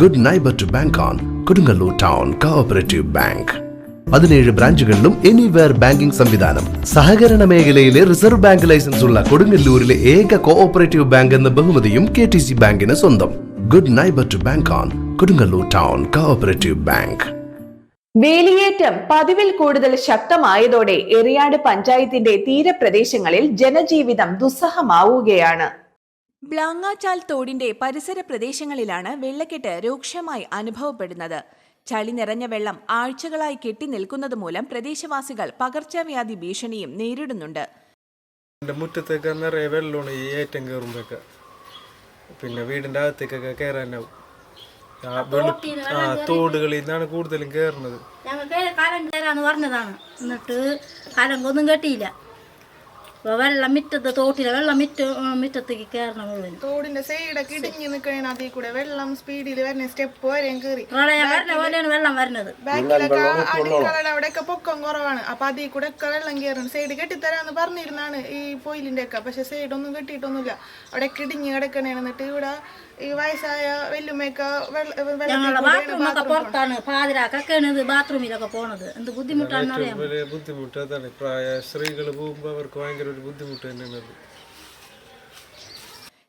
Good neighbour to bank on Kodungallur town cooperative bank പതിനേഴ് ബ്രാഞ്ചുകളിലും anywhere banking സംവിധാനം. സഹകരണ മേഖലയിലെ റിസർവ് ബാങ്ക് ലൈസൻസ് ഉള്ള കൊടുങ്ങല്ലൂരിലെ ഏക കോഓപ്പറേറ്റീവ് ബാങ്ക് എന്ന ബഹുമതിയും കെ ടി സി ബാങ്കിന് സ്വന്തം. Good neighbour to bank on Kodungallur town cooperative bank വേലിയേറ്റം പതിവിൽ കൂടുതൽ ശക്തമായതോടെ എറിയാട് പഞ്ചായത്തിന്റെ തീരപ്രദേശങ്ങളിൽ ജനജീവിതം ദുസ്സഹമാവുകയാണ്. ബ്ലാങ്ങാച്ചാൽ തോടിന്റെ പരിസര പ്രദേശങ്ങളിലാണ് വെള്ളക്കെട്ട് രൂക്ഷമായി അനുഭവപ്പെടുന്നത്. ചളി നിറഞ്ഞ വെള്ളം ആഴ്ചകളായി കെട്ടി നിൽക്കുന്നത് മൂലം പ്രദേശവാസികൾ പകർച്ചവ്യാധി ഭീഷണിയും നേരിടുന്നുണ്ട്. എന്റെ മുറ്റത്തൊക്കെ നിറയെ വെള്ളമാണ് ഈ ഏറ്റം കയറുമ്പോഴൊക്കെ. പിന്നെ വീടിന്റെ അകത്തേക്കൊക്കെ കയറാനാവും. ആ വെളു ആ തോടുകളിൽ നിന്നാണ് കൂടുതലും കയറുന്നത്. ഞങ്ങൾക്ക് കരം കയറാന്ന് പറഞ്ഞതാണ്. എന്നിട്ട് കാലങ്കൊന്നും കെട്ടിയില്ല. ഇപ്പൊ വെള്ളം മിറ്റത്ത് തോട്ടിലെ വെള്ളം മിറ്റ മിറ്റത്തേക്ക് കയറണം മുഴുവൻ തോടിന്റെ സൈഡൊക്കെ ഇടിഞ്ഞു നിൽക്കണ അതിൽ കൂടെ വെള്ളം സ്പീഡിൽ വരുന്ന സ്റ്റെപ്പ് വരെയും കയറി പ്രളയം വരുന്ന പോലെയാണ് വെള്ളം ബാക്കിലൊക്കെ അടുക്കളയുടെ അവിടെയൊക്കെ പൊക്കം കുറവാണ്. അപ്പൊ അതിൽ കൂടെ ഒക്കെ വെള്ളം കയറും. സൈഡ് കെട്ടിത്തരാന്ന് പറഞ്ഞിരുന്നാണ് ഈ പൊയിലിന്റെ ഒക്കെ. പക്ഷെ സൈഡ് ഒന്നും കെട്ടിയിട്ടൊന്നുമില്ല. അവിടെ ഇടിഞ്ഞ് കിടക്കണേ എന്നിട്ട് ഇവിടെ ഈ വയസ്സായ വെല്ലുമ്മയൊക്കെ ഞങ്ങളുടെ ബാത്റൂമൊക്കെ പുറത്താണ്. പാതിരാക്കൊക്കെയാണ് ഇത് ബാത്റൂമിലൊക്കെ പോണത്. എന്ത് ബുദ്ധിമുട്ടാണെന്നറിയാം ബുദ്ധിമുട്ട് അതാണ്. പ്രായ സ്ത്രീകൾ പോകുമ്പോൾ അവർക്ക് ഭയങ്കര ഒരു ബുദ്ധിമുട്ട് തന്നെയാണ്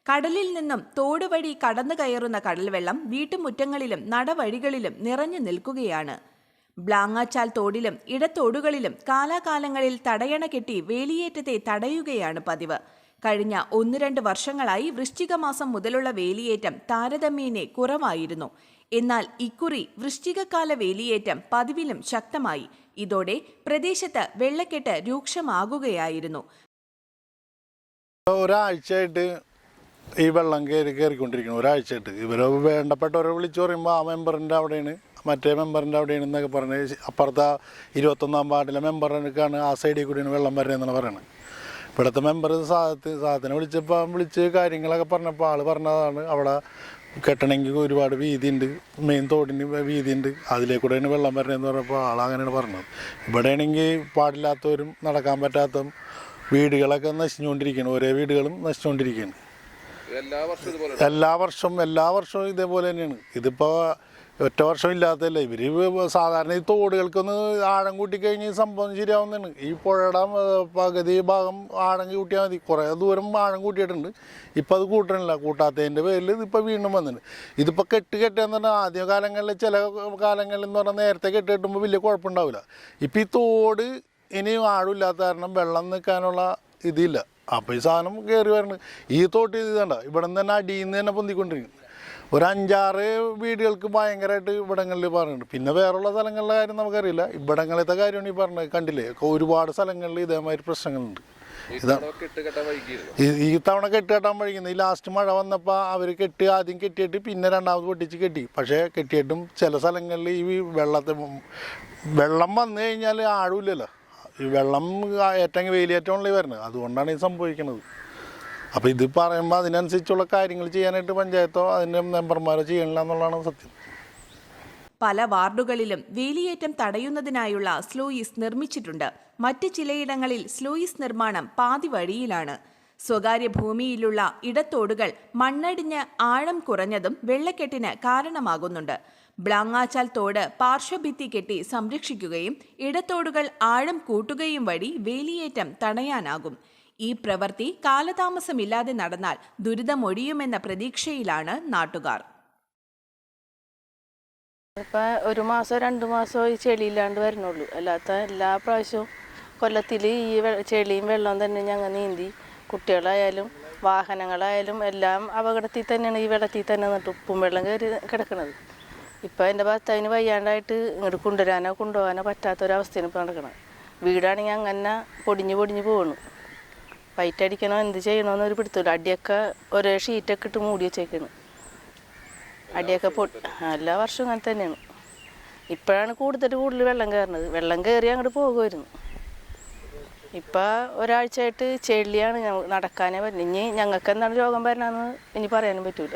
കടലിൽ നിന്നും തോട് വഴി കടന്നു കയറുന്ന കടൽവെള്ളം വീട്ടുമുറ്റങ്ങളിലും നടവഴികളിലും നിറഞ്ഞു നിൽക്കുകയാണ്. ബ്ലാങ്ങാച്ചാൽ തോടിലും ഇടത്തോടുകളിലും കാലാകാലങ്ങളിൽ തടയണ കെട്ടി വേലിയേറ്റത്തെ തടയുകയാണ് പതിവ്. കഴിഞ്ഞ ഒന്ന് രണ്ട് വർഷങ്ങളായി വൃശ്ചിക മാസം മുതലുള്ള വേലിയേറ്റം താരതമ്യേനെ കുറവായിരുന്നു. എന്നാൽ ഇക്കുറി വൃശ്ചികകാല വേലിയേറ്റം പതിവിലും ശക്തമായി. ഇതോടെ പ്രദേശത്ത് വെള്ളക്കെട്ട് രൂക്ഷമാകുകയായിരുന്നു. ഒരാഴ്ചയായിട്ട് ഈ വെള്ളം കയറി കയറിക്കൊണ്ടിരിക്കുന്നു ഒരാഴ്ചയായിട്ട്. ഇവർ വേണ്ടപ്പെട്ടവരെ വിളിച്ചു പറയുമ്പോൾ ആ മെമ്പറിന്റെ അവിടെയാണ് മറ്റേ മെമ്പറിന്റെ അവിടെയാണ് എന്നൊക്കെ പറഞ്ഞ് അപ്പുറത്തെ ഇരുപത്തൊന്നാം വാർഡിലെ മെമ്പറിനൊക്കെയാണ് ആ സൈഡിൽ കൂടിയാണ് വെള്ളം വരുന്നതെന്നാണ് പറയുന്നത് ഇവിടുത്തെ മെമ്പർ സാധത്ത് സാധത്തിനെ വിളിച്ചപ്പോൾ വിളിച്ച് കാര്യങ്ങളൊക്കെ പറഞ്ഞപ്പോൾ ആൾ പറഞ്ഞതാണ് അവിടെ കെട്ടണമെങ്കിൽ ഒരുപാട് വീതിയുണ്ട് മെയിൻ തോടിന് വീതിയുണ്ട് അതിലേക്കൂടെയാണ് വെള്ളം വരുന്നതെന്ന് പറഞ്ഞപ്പോൾ ആൾ അങ്ങനെയാണ് പറഞ്ഞത്. ഇവിടെയാണെങ്കിൽ പാടില്ലാത്തവരും നടക്കാൻ പറ്റാത്തതും വീടുകളൊക്കെ നശിച്ചുകൊണ്ടിരിക്കുകയാണ് ഓരോ വീടുകളും നശിച്ചുകൊണ്ടിരിക്കുകയാണ്. എല്ലാ വർഷവും എല്ലാ വർഷവും ഇതേപോലെ തന്നെയാണ്. ഇതിപ്പോ ഒറ്റ വർഷം ഇല്ലാത്തല്ലേ ഇവർ സാധാരണ ഈ തോടുകൾക്കൊന്ന് ആഴം കൂട്ടിക്കഴിഞ്ഞ് കഴിഞ്ഞ സംഭവം ശരിയാവുന്നതാണ്. ഈ പുഴയുടെ പകുതി ഭാഗം ആഴം കൂട്ടിയാൽ മതി. കുറേ ദൂരം ആഴം കൂട്ടിയിട്ടുണ്ട്. ഇപ്പം അത് കൂട്ടണില്ല. കൂട്ടാത്തതിന്റെ പേരിൽ ഇതിപ്പോൾ വീണ്ടും വന്നിട്ടുണ്ട്. ഇതിപ്പോൾ കെട്ട് കെട്ടിയെന്ന് പറഞ്ഞാൽ ആദ്യ കാലങ്ങളിൽ ചില കാലങ്ങളിൽ എന്ന് പറഞ്ഞാൽ നേരത്തെ കെട്ട് കെട്ടുമ്പോൾ വലിയ കുഴപ്പമുണ്ടാവില്ല. ഇപ്പം ഈ തോട് ഇനിയും ആഴമില്ലാത്ത കാരണം വെള്ളം നിൽക്കാനുള്ള ഇതില്ല. അപ്പോൾ ഈ സാധനം കയറി വരണം ഈ തോട്ടി ഇതണ്ട ഇവിടെ നിന്ന് തന്നെ അടിയിൽ നിന്ന് തന്നെ പൊന്തിക്കൊണ്ടിരിക്കും. ഒരു അഞ്ചാറ് വീടുകൾക്ക് ഭയങ്കരമായിട്ട് ഇവിടങ്ങളിൽ പറയുന്നുണ്ട് പിന്നെ വേറെയുള്ള സ്ഥലങ്ങളിലെ കാര്യം നമുക്കറിയില്ല. ഇവിടങ്ങളിലത്തെ കാര്യമാണ് ഈ പറഞ്ഞത്. കണ്ടില്ലേ? ഒരുപാട് സ്ഥലങ്ങളിൽ ഇതേമാതിരി പ്രശ്നങ്ങളുണ്ട്. ഈ തവണ കെട്ടുകെട്ടാൻ വഴിക്കുന്നത് ഈ ലാസ്റ്റ് മഴ വന്നപ്പോൾ അവർ കെട്ടി ആദ്യം കെട്ടിയിട്ട് പിന്നെ രണ്ടാമത് പൊട്ടിച്ച് കെട്ടി. പക്ഷേ കെട്ടിയിട്ടും ചില സ്ഥലങ്ങളിൽ ഈ വെള്ളത്തെ വെള്ളം വന്നു കഴിഞ്ഞാൽ ആഴുമില്ലല്ലോ ഈ വെള്ളം ഏറ്റവും വേലിയേറ്റമുള്ള വരുന്നത്. അതുകൊണ്ടാണ് ഇത് സംഭവിക്കുന്നത്. അപ്പോൾ ഇത് പറയുമ്പോൾ അതിനനുസരിച്ചുള്ള കാര്യങ്ങൾ ചെയ്യാനായിട്ട് പഞ്ചായത്തോ അതിന്റെ മെമ്പർമാരോ ചെയ്യണില്ല എന്നുള്ളതാണ് സത്യം. പല വാർഡുകളിലും വേലിയേറ്റം തടയുന്നതിനായുള്ള സ്ലൂയിസ് നിർമ്മിച്ചിട്ടുണ്ട്. മറ്റ് ചിലയിടങ്ങളിൽ സ്ലൂയിസ് നിർമ്മാണം പാതി വഴിയിലാണ്. സ്വകാര്യ ഭൂമിയിലുള്ള ഇടത്തോടുകൾ മണ്ണടിഞ്ഞ് ആഴം കുറഞ്ഞതും വെള്ളക്കെട്ടിന് കാരണമാകുന്നുണ്ട്. ബ്ലാങ്ങാച്ചാൽ തോട് പാർശ്വഭിത്തി കെട്ടി സംരക്ഷിക്കുകയും ഇടത്തോടുകൾ ആഴം കൂട്ടുകയും വഴി വേലിയേറ്റം തടയാനാകും. ഈ പ്രവൃത്തി കാലതാമസമില്ലാതെ നടന്നാൽ ദുരിതമൊഴിയുമെന്ന പ്രതീക്ഷയിലാണ് നാട്ടുകാർ. ഇപ്പം ഒരു മാസം രണ്ട് മാസം ഈ ചെളിയില്ലാണ്ട് വരുന്നുള്ളൂ. അല്ലാത്ത എല്ലാ പ്രാവശ്യവും കൊല്ലത്തിൽ ഈ ചെളിയും വെള്ളവും തന്നെ ഞങ്ങൾ നീന്തി കുട്ടികളായാലും വാഹനങ്ങളായാലും എല്ലാം അപകടത്തിൽ തന്നെയാണ് ഈ വെള്ളത്തിൽ തന്നെ നിന്നിട്ട് ഉപ്പും വെള്ളം കയറി കിടക്കുന്നത് ഇപ്പം എന്റെ ഭർത്താവിന് വയ്യാണ്ടായിട്ട് ഇങ്ങോട്ട് കൊണ്ടുവരാനോ കൊണ്ടുപോകാനോ പറ്റാത്തൊരവസ്ഥയാണ് ഇപ്പോൾ നടക്കുന്നത് വീടാണെങ്കിൽ അങ്ങനെ പൊടിഞ്ഞ് പൊടിഞ്ഞ് പോകണു വൈറ്റ് അടിക്കണോ എന്ത് ചെയ്യണമെന്ന് ഒരു പിടുത്തില്ല അടിയൊക്കെ ഒരേ ഷീറ്റൊക്കെ ഇട്ട് മൂടി വെച്ചേക്കാണ്. അടിയൊക്കെ പൊ എല്ലാ വർഷവും അങ്ങനെ തന്നെയാണ്. ഇപ്പോഴാണ് കൂടുതൽ കൂടുതൽ വെള്ളം കയറുന്നത്. വെള്ളം കയറി അങ്ങോട്ട് പോകുമായിരുന്നു ഇപ്പം ഒരാഴ്ചയായിട്ട് ഞങ്ങ- നടക്കാനേ പറ്റുന്നത് ഇനി ഞങ്ങൾക്ക് എന്താണ് രോഗം വരണമെന്ന് ഇനി പറയാനും പറ്റൂല.